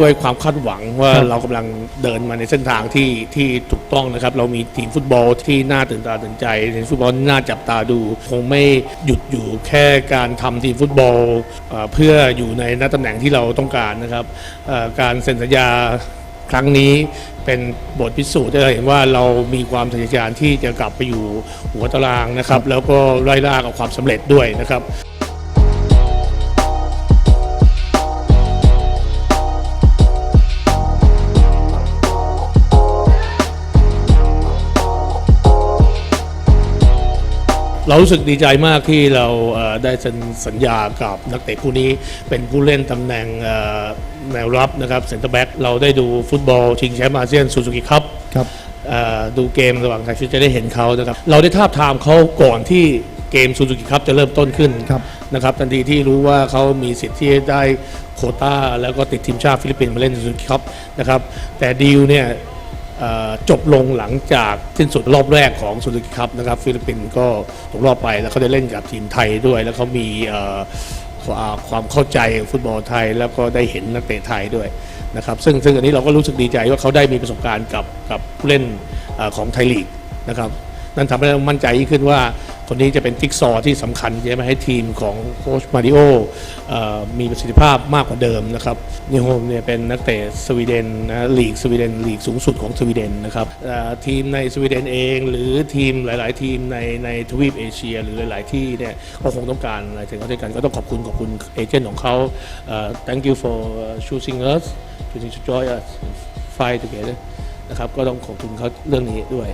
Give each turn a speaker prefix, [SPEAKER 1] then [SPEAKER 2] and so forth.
[SPEAKER 1] ด้วยความคาดหวังว่า
[SPEAKER 2] ครับ
[SPEAKER 1] เรากำลังเดินมาในเส้นทางที่ที่ถูกต้องนะครับ เรามีทีมฟุตบอลที่น่าตื่นตาตื่นใจทีมฟุตบอลน่าจับตาดู คงไม่หยุดอยู่แค่การทำทีมฟุตบอลเอ่อเพื่ออยู่ในหน้าตำแหน่งที่เราต้องการนะครับเอ่อการเซ็นสัญญาครั้งนี้เป็นบทพิสูจน์ให้เราเห็นว่าเรามีความทะเยอทะยานที่จะกลับไปอยู่หัวตารางนะครับ แล้วก็ไล่ล่ากับความสำเร็จด้วยนะครับ เรารู้สึกดีใจมากที่เราเอ่อได้เซ็นสัญญากับนักเตะผู้นี้เป็นผู้เล่นตำแหน่งเอ่อแนวรับนะครับเซนเตอร์แบ็กเราได้ดูฟุตบอลชิงแชมป์อาเซียนซูซูกิคัพ
[SPEAKER 2] ครับ
[SPEAKER 1] เอ่อดูเกมระหว่างไทยฟิวจะได้เห็นเขานะครับเราได้ทาบทามเขาก่อนที่เกมซูซูกิคัพจะเริ่มต้นขึ้น
[SPEAKER 2] ครับ
[SPEAKER 1] นะครับทันทีที่รู้ว่าเขามีสิทธิ์ที่จะได้โควต้า แล้วก็ติดทีมชาติฟิลิปปินส์มาเล่นซูซูกิคัพนะครับแต่ดีลเนี่ยเอ่อ จบลงหลังจากสิ้นสุดรอบแรกของซุลึกิคับนะครับฟิลิปปินส์ก็ตกรอบไปแล้วเขาได้เล่นกับทีมไทยด้วย แล้วเขามีความเข้าใจฟุตบอลไทย แล้วก็ได้เห็นนักเตะไทยด้วยนะครับซึ่งซึ่งอันนี้เราก็รู้สึกดีใจว่าเขาได้มีประสบการณ์กับกับผู้เล่นอของไทยลีกนะครับนั่นทำให้เรามั่นใจยิ่งขึ้นว่า คนนี้จะเป็นจิ๊กซอว์ที่สำคัญจะมาให้ทีมของโค้ชมาริโอมีประสิทธิภาพมากกว่าเดิมนะครับนิโฮมเนี่ยเป็นนักเตะสวีเดนนะลีกสวีเดนลีกสูงสุดของสวีเดนนะครับทีมในสวีเดนเอง หรือทีมหลาย ๆ ทีมในในทวีปเอเชีย หรือหลาย ๆ ที่เนี่ยก็คงต้องการอะไรถึงเขาด้วยกันก็ต้องขอบคุณขอบคุณเอเจนต์ของเขา thank you for choosing us choosing to join us fight together นะครับก็ต้องขอบคุณเขาเรื่องนี้ด้วย